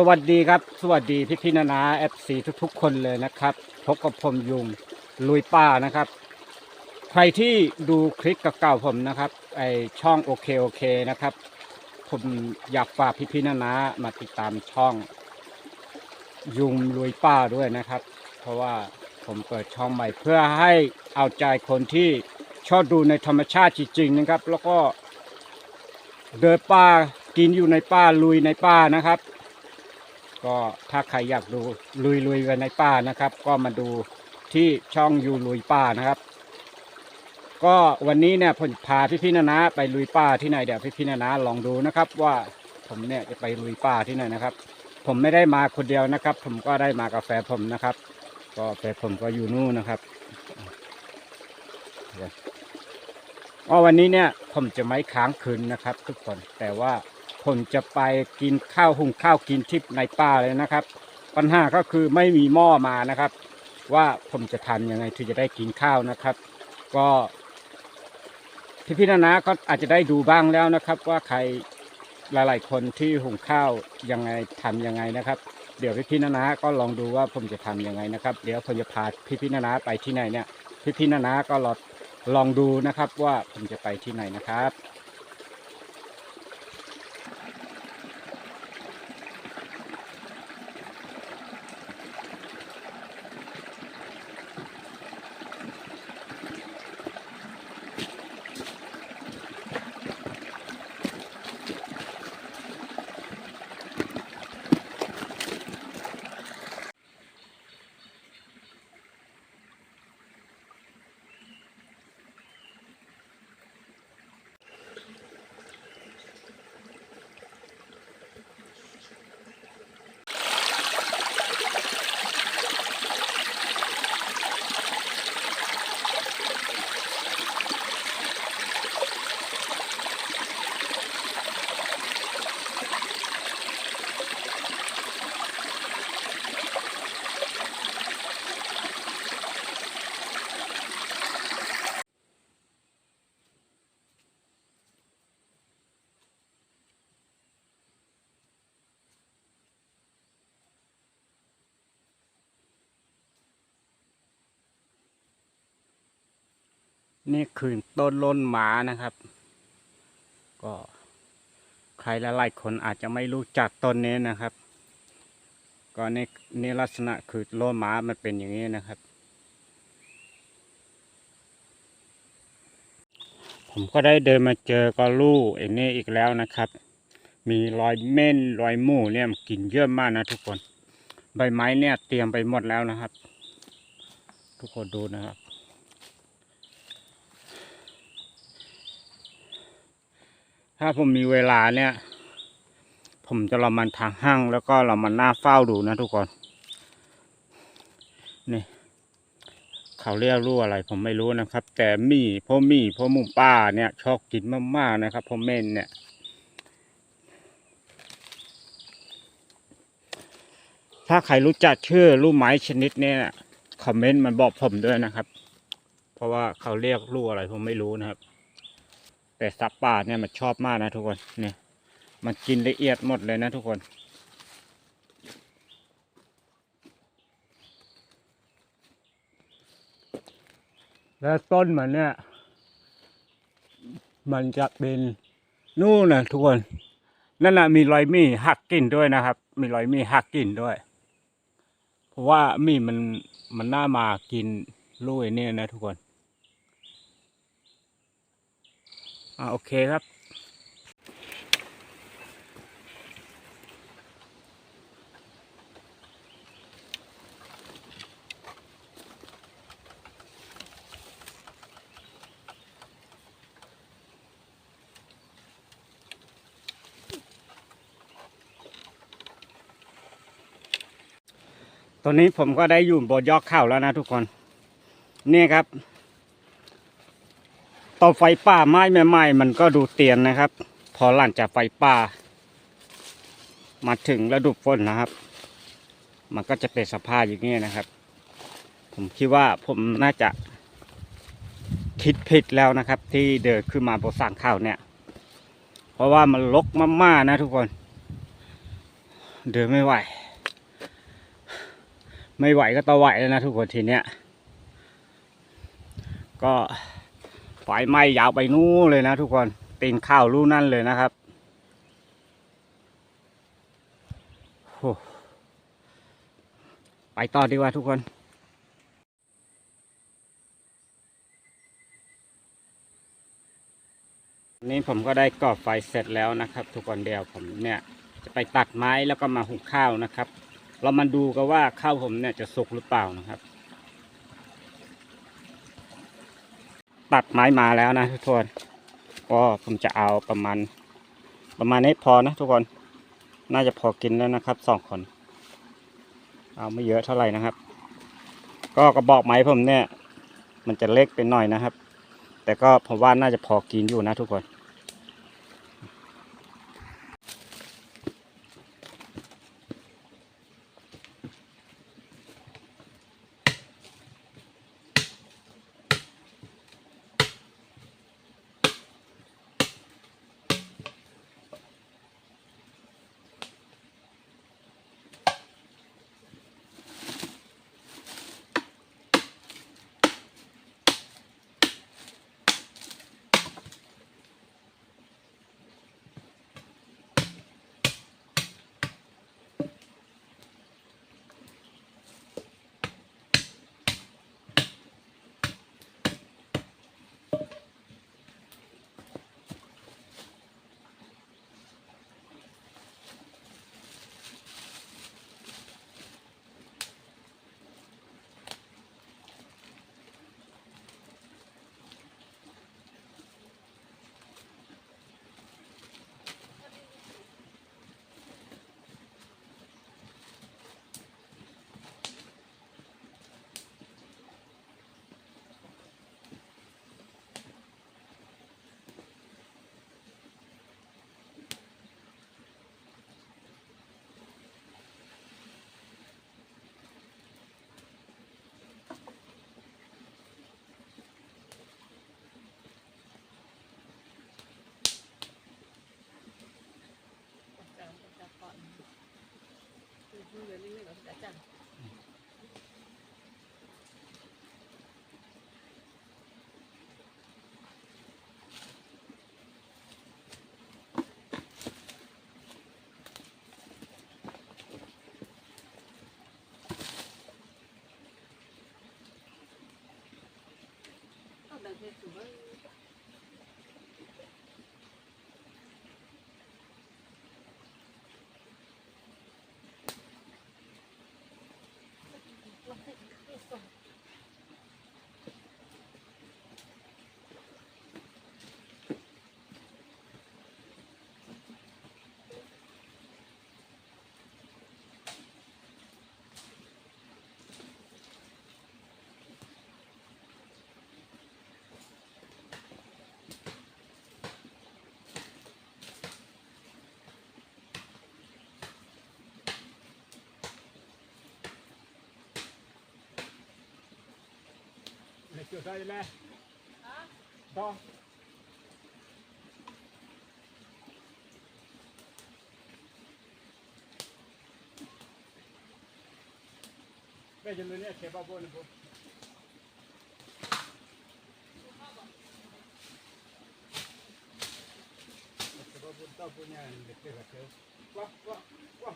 สวัสดีครับ สวัสดีพี่พี่ๆนานาเอฟซีทุก ๆ คนเลยนะครับ พบกับผมยุงลุยป้านะครับ ใครที่ดูคลิปเก่าๆผมนะครับ ไอช่องโอเคโอเคนะครับ ผมอยากฝากพี่พี่ๆนานามาติดตามช่อง ยุงลุยป้าด้วยนะครับ เพราะว่าผมเปิดช่องใหม่เพื่อให้เอาใจคนที่ชอบดูในธรรมชาติจริงๆนะครับ แล้วก็เดินป่ากินอยู่ในป่าลุยในป่านะครับ ก็ถ้าใครอยากดูลุยลุยกันในป่านะครับ ก็มาดูที่ช่องยูลุยป่านะครับ ก็วันนี้เนี่ยผมพาพี่พี่ๆนานาไปลุยป่าที่ไหนเดี๋ยวพี่พี่ๆนานาลองดูนะครับ ว่าผมเนี่ยจะไปลุยป่าที่ไหนนะครับ ผมไม่ได้มาคนเดียวนะครับ ผมก็ได้มากับแฟนผมนะครับ ก็แฟนผมก็อยู่นู่นนะครับก็วันนี้เนี่ยผมจะไม่ค้างคืนนะครับ ทุกคนแต่ว่า ผมจะไปกินข้าวหุงข้าวกินทิพในป่าเลยนะครับ ปัญหาก็คือไม่มีหม้อมานะครับ ว่าผมจะทำยังไงถึงจะได้กินข้าวนะครับ ก็พี่พี่ๆนานาก็อาจจะได้ดูบ้างแล้วนะครับ ว่าใครหลายๆคนที่หุงข้าวยังไงทำยังไงนะครับ เดี๋ยวพี่พี่ๆนานาก็ลองดูว่าผมจะทำยังไงนะครับ เดี๋ยวผมจะพาพี่พี่ๆนานาไปที่ไหนเนี่ย พี่พี่ๆนานาก็ลองลองดูนะครับว่าผมจะไปที่ไหนนะครับ นี่คือต้นล้นหมานะครับ ก็ใครหลายๆคนอาจจะไม่รู้จักต้นนี้นะครับ ก็นี่นี่ลักษณะคือโลนหมามันเป็นอย่างนี้นะครับ ผมก็ได้เดินมาเจอก็ลู่ไอ้นี่อีกแล้วนะครับ มีรอยเม่นรอยหมู่เนี่ยกินเยอะมากนะทุกคน ใบไม้เนี่ยเตรียมไปหมดแล้วนะครับ ทุกคนดูนะครับ ถ้าผมมีเวลาเนี่ย ผมจะเรามันทางห้างแล้วก็เรามันหน้าเฝ้าดูนะทุกคน นี่ เขาเรียกรู้อะไร ผมไม่รู้นะครับ แต่มี่พวกหมี่พวกหมูป้าเนี่ยชอบกินมากๆนะครับพวกเม่นเนี่ยถ้าใครรู้จักชื่อลูกไม้ชนิดเนี้นะคอมเมนต์มันบอกผมด้วยนะครับ เพราะว่าเขาเรียกลูกอะไรผมไม่รู้นะครับ แต่ซับป่าเนี่ยมันชอบมากนะทุกคนเนี่ยมันกินละเอียดหมดเลยนะทุกคนแล้วต้นมันเนี่ย มันจะเป็นนู่นนะทุกคน นั่นนะมีรอยมีหักกิ่นด้วยนะครับ มีรอยมีหักกิ่นด้วย เพราะว่ามีมันมันน่ามากินลูกไอ้เนี่ยนะทุกคน อ่าโอเคครับตอนนี้ผมก็ได้อยู่บนยอดเขาแล้วนะทุกคน นี่ครับ ต่อไฟป่าไหม้ใหม่ๆมันก็ดูเตียนนะครับ พอหลังจากไฟป่า มาถึงฤดูฝนนะครับ มันก็จะเป็นสภาพอย่างนี้นะครับ ผมคิดว่าผมน่าจะคิดผิดแล้วนะครับ ที่เดินขึ้นมาบนสั่งข้าวเนี่ย เพราะว่ามันลกมากๆนะทุกคน เดินไม่ไหว ไม่ไหวก็ต้อไหวแล้วนะทุกคนทีเนี้ยก็ ไฟไหม้ยาวไปนู้นเลยนะทุกคนตีนข้าวรู้นั่นเลยนะครับโอ้ไปต่อดีกว่าทุกคนนี่ผมก็ได้ก่อไฟเสร็จแล้วนะครับ ทุกคนเดียวผมเนี่ยจะไปตัดไม้แล้วก็มาหุงข้าวนะครับ เรามาดูกันว่าข้าวผมเนี่ยจะสุกหรือเปล่านะครับ ตัดไม้มาแล้วนะทุกคนก็ผมจะเอาประมาณ ประมาณนี้พอนะทุกคนน่าจะพอกินแล้วนะครับสองคน เอาไม่เยอะเท่าไหร่นะครับ ก็กระบอกไม้ผมเนี่ย มันจะเล็กไปหน่อยนะครับ แต่ก็ผมว่าน่าจะพอกินอยู่นะทุกคน 那主 tu 走啥去嘞？啊？走。外头弄点铁包包的不？铁包包到过年了，这个车，挂挂挂，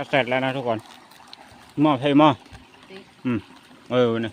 ก็เสร็จแล้วนะทุกคนหม้อเทหม้ออืมเออเนี่ย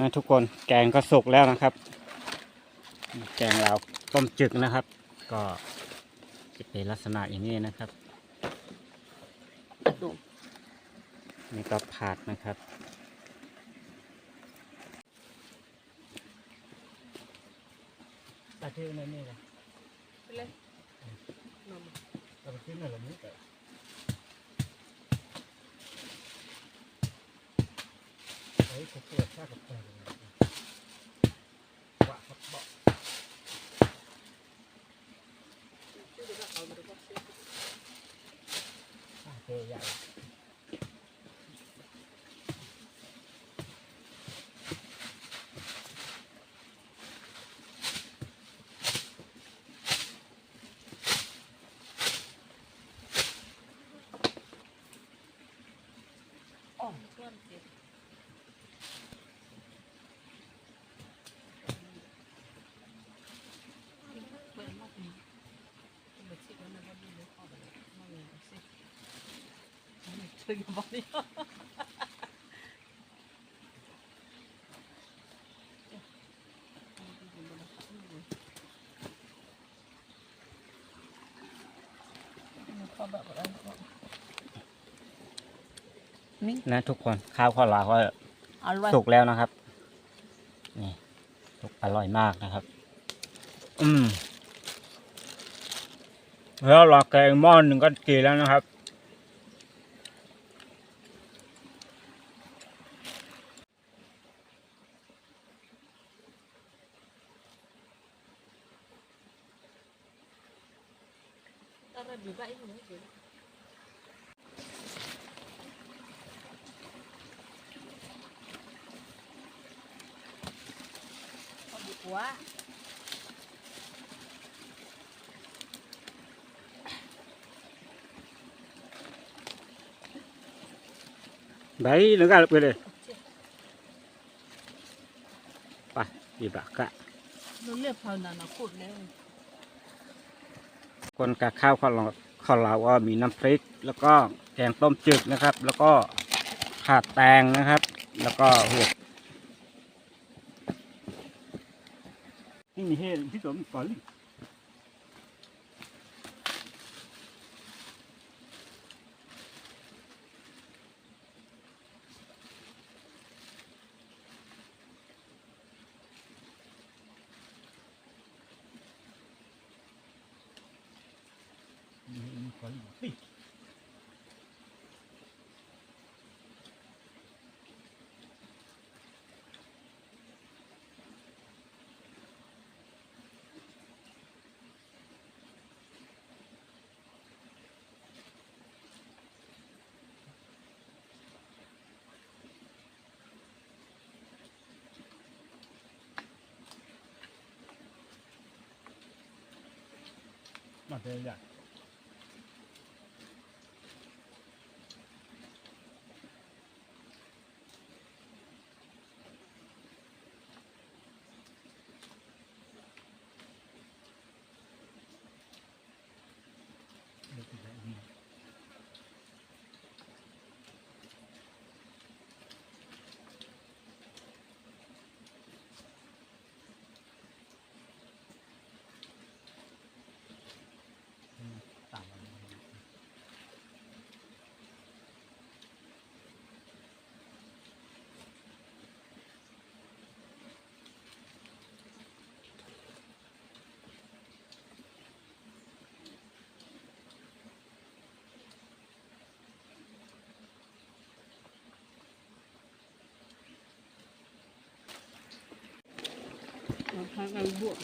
นะทุกคนแกงก็สุกแล้วนะครับ แกงเราต้มจึกนะครับ ก็จะเป็นลักษณะอย่างนี้นะครับดูนี่ก็ผัดนะครับตาที่นั่นนี่เลยไปเลยนมตาที่นั่นแหละนี่แต่เฮ้ย เขาเปิดชากับแกงเลยว่าเขาบอกชื่อเดี๋ยวเอามาดูว่าชื่ออ่าเจใหญ่อ๋อเพื่อนเจ็บเปิดมากนี่เปิดสิแล้วนะว่าดีเลยขอไปเลยมาเลยสิ ถึงบอกนี่เขาแบบอะไรนี่นะทุกคนข้าวข้าวหลามก็อร่อยสุกแล้วนะครับนี่สุกอร่อยมากนะครับ อืมแล้วเราแกงหม้อนหนึ่งก็กินแล้วนะครับ อร่อยดีป่ะไอ้หนูเดี๋ยวเอาดีกว่า Đấy, nó ra được về đây. ไปดีบักกะ nó liệp hồi là nó cụt lên คนกับข้าวข้าวหลาข้าวหลาก็มีน้ำพริก แล้วก็แกงต้มจืดนะครับ แล้วก็ขาดแตงนะครับ แล้วก็หัวนี่มีเห็ดที่สมก่อนมาเป็างกกันบวก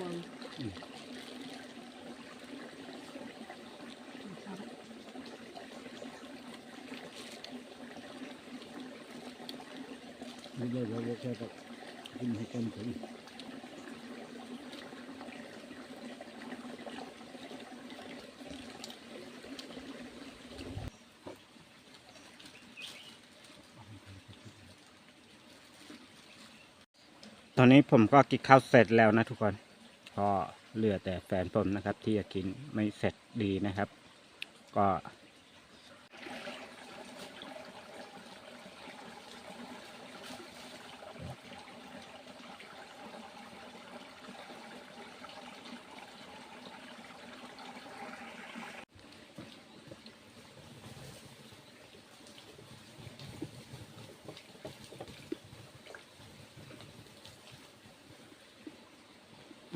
วงไม่ได้เราแค่แบบ กินให้เต็มถึงตอนนี้ผมก็กินข้าวเสร็จแล้วนะทุกคนก็เหลือแต่แฟนผมนะครับ ที่จะกินไม่เสร็จดีนะครับ ก็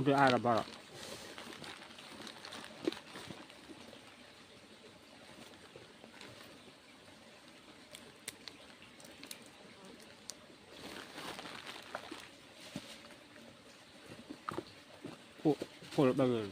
我爱挨巴了。破破了个人。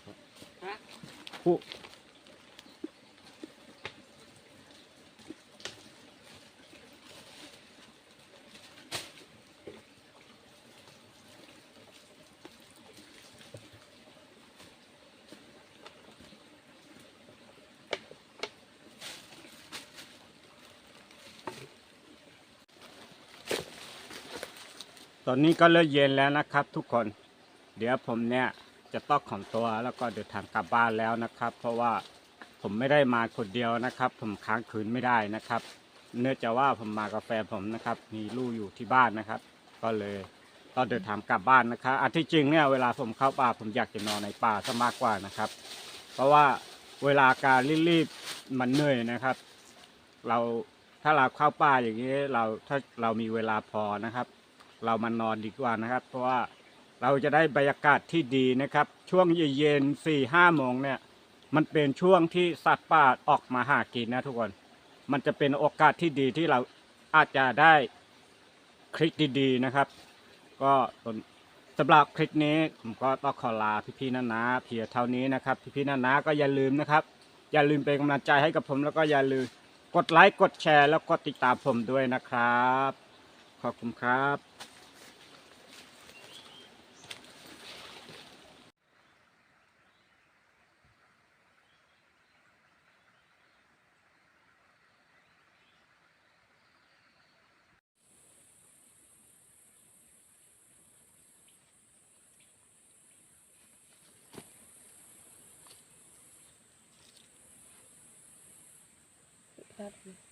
ตอนนี้ก็เริ่มเย็นแล้วนะครับ ทุกคน เดี๋ยวผมเนี่ยจะต้องของตัวแล้วก็เดินทางกลับบ้านแล้วนะครับ เพราะว่าผมไม่ได้มาคนเดียวนะครับ ผมค้างคืนไม่ได้นะครับ เนื่องจากว่าผมมากับแฟนผมนะครับ มีลูกอยู่ที่บ้านนะครับ ก็เลยต้องเดินทางกลับบ้านนะครับอันที่จริงเนี่ยเวลาผมเข้าป่าผมอยากจะนอนในป่าซะมากกว่านะครับ เพราะว่าเวลาการรีบๆมันเหนื่อยนะครับ เราถ้าเราเข้าป่าอย่างนี้เราถ้าเรามีเวลาพอนะครับ เรามานอนดีกว่านะครับ เพราะว่าเราจะได้บรรยากาศที่ดีนะครับ ช่วงเย็นๆสี่ห้าโมงเนี่ย มันเป็นช่วงที่สัตว์ป่าออกมาหากินนะทุกคน มันจะเป็นโอกาสที่ดีที่เราอาจจะได้คลิกดีๆนะครับ ก็สำหรับคลิปนี้ผมก็ต้องขอลาพี่ๆนานาเพียงเท่านี้นะครับ พี่ๆนานาก็อย่าลืมนะครับ อย่าลืมเป็นกำลังใจให้กับผมแล้วก็อย่าลืมกดไลค์กดแชร์แล้วก็ติดตามผมด้วยนะครับ อบคุณครับครับ